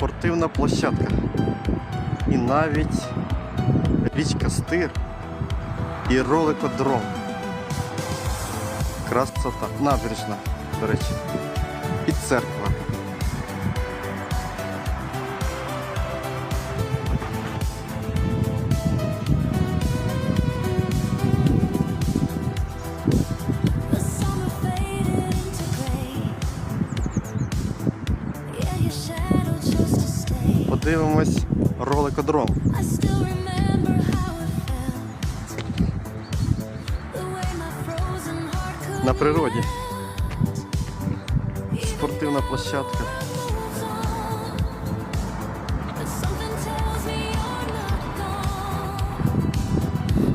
спортивна площадка. І навіть річка Стир і роликодром. Красота. Набережна, до речі. І церква. The Подивимось роликодром. На природі. Спортивна площадка.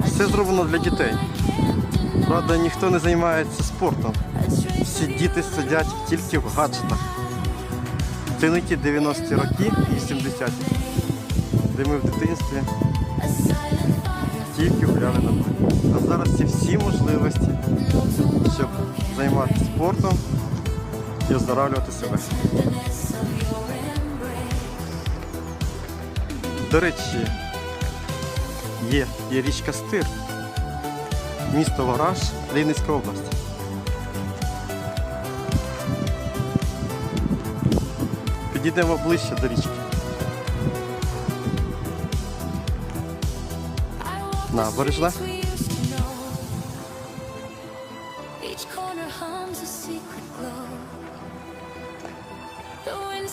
Все зроблено для дітей. Правда, ніхто не займається спортом. Всі діти сидять тільки в гаджетах. Це не ті 90-ті роки і 80-ті, де ми в дитинстві тільки гуляли на дворі. А зараз є всі можливості, щоб займатися спортом і оздоравлювати себе. До речі, є, є річка Стир, місто Вараж, Рівненська область.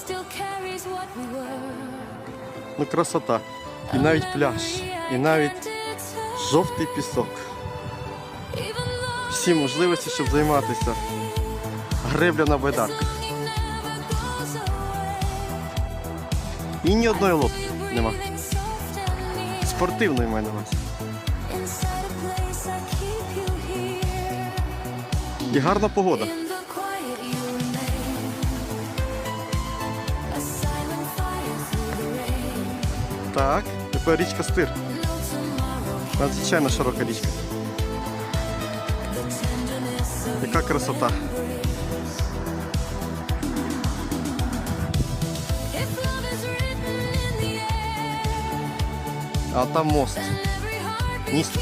Still carries what we were. Ну, красота. І навіть пляж, і навіть жовтий пісок. Всі можливості, щоб займатися. Гребля на байдарках. І ні одної лодки нема. Спортивної маю на увазі. І гарна погода. Так, тепер річка Стир. Надзвичайно широка річка. Яка красота. А там мост. Міст.